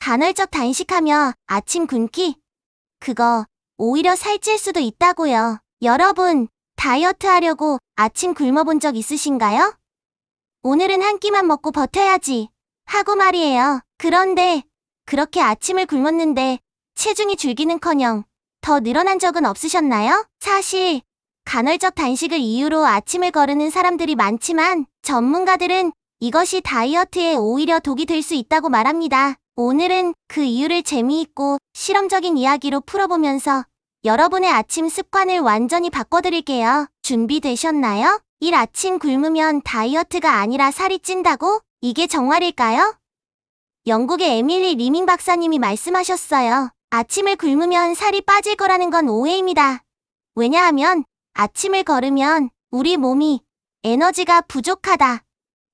간헐적 단식하며 아침 굶기? 그거 오히려 살찔 수도 있다고요. 여러분, 다이어트 하려고 아침 굶어본 적 있으신가요? 오늘은 한 끼만 먹고 버텨야지. 하고 말이에요. 그런데 그렇게 아침을 굶었는데 체중이 줄기는커녕 더 늘어난 적은 없으셨나요? 사실 간헐적 단식을 이유로 아침을 거르는 사람들이 많지만 전문가들은 이것이 다이어트에 오히려 독이 될 수 있다고 말합니다. 오늘은 그 이유를 재미있고 실험적인 이야기로 풀어보면서 여러분의 아침 습관을 완전히 바꿔드릴게요. 준비되셨나요? 일 아침 굶으면 다이어트가 아니라 살이 찐다고? 이게 정말일까요? 영국의 에밀리 리밍 박사님이 말씀하셨어요. 아침을 굶으면 살이 빠질 거라는 건 오해입니다. 왜냐하면 아침을 걸으면 우리 몸이 에너지가 부족하다.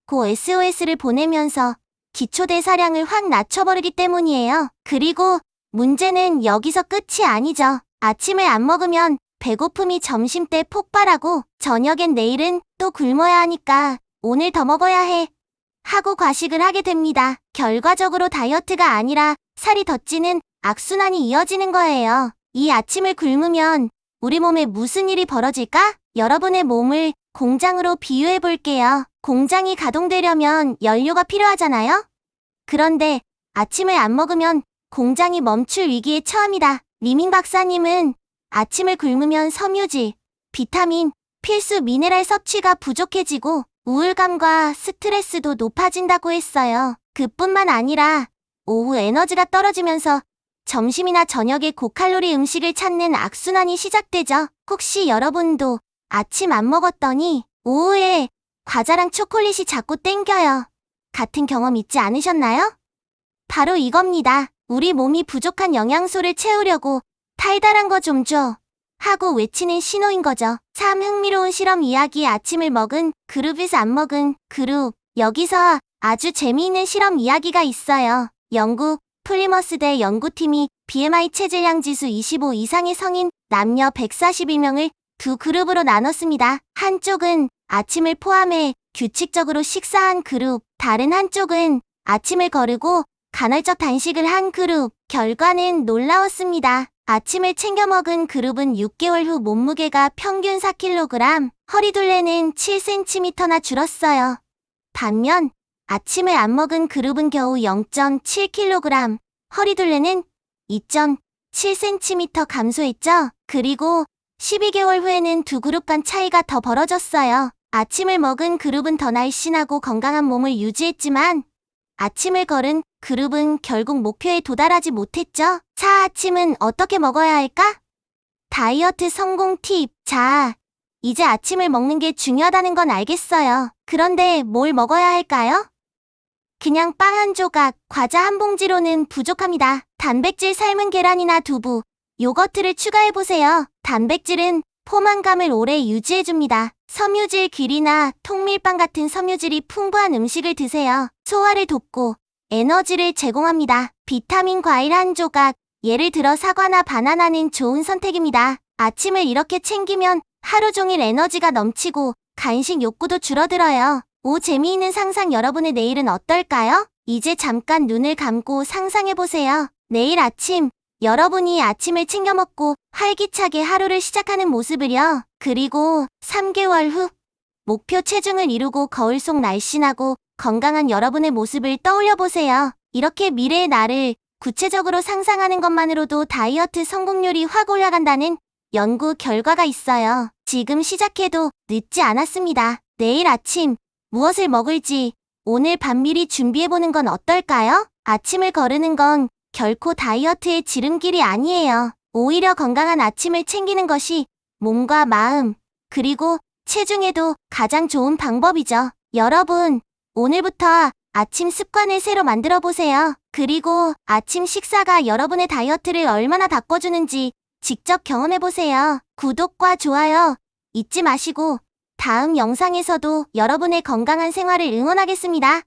고 SOS를 보내면서 기초대사량을 확 낮춰버리기 때문이에요. 그리고 문제는 여기서 끝이 아니죠. 아침을 안 먹으면 배고픔이 점심 때 폭발하고 저녁엔 내일은 또 굶어야 하니까 오늘 더 먹어야 해. 하고 과식을 하게 됩니다. 결과적으로 다이어트가 아니라 살이 더 찌는 악순환이 이어지는 거예요. 이 아침을 굶으면 우리 몸에 무슨 일이 벌어질까? 여러분의 몸을 공장으로 비유해 볼게요. 공장이 가동되려면 연료가 필요하잖아요? 그런데 아침을 안 먹으면 공장이 멈출 위기에 처합니다. 리밍 박사님은 아침을 굶으면 섬유질, 비타민, 필수 미네랄 섭취가 부족해지고 우울감과 스트레스도 높아진다고 했어요. 그뿐만 아니라 오후 에너지가 떨어지면서 점심이나 저녁에 고칼로리 음식을 찾는 악순환이 시작되죠. 혹시 여러분도 아침 안 먹었더니 오후에 과자랑 초콜릿이 자꾸 땡겨요. 같은 경험 있지 않으셨나요? 바로 이겁니다. 우리 몸이 부족한 영양소를 채우려고 달달한 거 좀 줘. 하고 외치는 신호인 거죠. 참 흥미로운 실험 이야기 아침을 먹은 그룹에서 안 먹은 그룹. 여기서 아주 재미있는 실험 이야기가 있어요. 영국 플리머스대 연구팀이 BMI 체질량 지수 25 이상의 성인 남녀 141명을 두 그룹으로 나눴습니다. 한쪽은 아침을 포함해 규칙적으로 식사한 그룹, 다른 한쪽은 아침을 거르고 간헐적 단식을 한 그룹. 결과는 놀라웠습니다. 아침을 챙겨 먹은 그룹은 6개월 후 몸무게가 평균 4kg, 허리둘레는 7cm나 줄었어요. 반면 아침을 안 먹은 그룹은 겨우 0.7kg, 허리둘레는 2.7cm 감소했죠. 그리고 12개월 후에는 두 그룹 간 차이가 더 벌어졌어요. 아침을 먹은 그룹은 더 날씬하고 건강한 몸을 유지했지만 아침을 걸은 그룹은 결국 목표에 도달하지 못했죠. 자, 아침은 어떻게 먹어야 할까? 다이어트 성공 팁. 자, 이제 아침을 먹는 게 중요하다는 건 알겠어요. 그런데 뭘 먹어야 할까요? 그냥 빵 한 조각, 과자 한 봉지로는 부족합니다. 단백질 삶은 계란이나 두부, 요거트를 추가해보세요. 단백질은 포만감을 오래 유지해줍니다. 섬유질 귀리나 통밀빵 같은 섬유질이 풍부한 음식을 드세요. 소화를 돕고 에너지를 제공합니다. 비타민 과일 한 조각, 예를 들어 사과나 바나나는 좋은 선택입니다. 아침을 이렇게 챙기면 하루 종일 에너지가 넘치고 간식 욕구도 줄어들어요. 오 재미있는 상상 여러분의 내일은 어떨까요? 이제 잠깐 눈을 감고 상상해보세요. 내일 아침 여러분이 아침을 챙겨 먹고 활기차게 하루를 시작하는 모습을요. 그리고 3개월 후 목표 체중을 이루고 거울 속 날씬하고 건강한 여러분의 모습을 떠올려 보세요. 이렇게 미래의 나를 구체적으로 상상하는 것만으로도 다이어트 성공률이 확 올라간다는 연구 결과가 있어요. 지금 시작해도 늦지 않았습니다. 내일 아침 무엇을 먹을지 오늘 밤 미리 준비해보는 건 어떨까요? 아침을 거르는 건 결코 다이어트의 지름길이 아니에요. 오히려 건강한 아침을 챙기는 것이 몸과 마음, 그리고 체중에도 가장 좋은 방법이죠. 여러분, 오늘부터 아침 습관을 새로 만들어 보세요. 그리고 아침 식사가 여러분의 다이어트를 얼마나 바꿔주는지 직접 경험해 보세요. 구독과 좋아요 잊지 마시고 다음 영상에서도 여러분의 건강한 생활을 응원하겠습니다.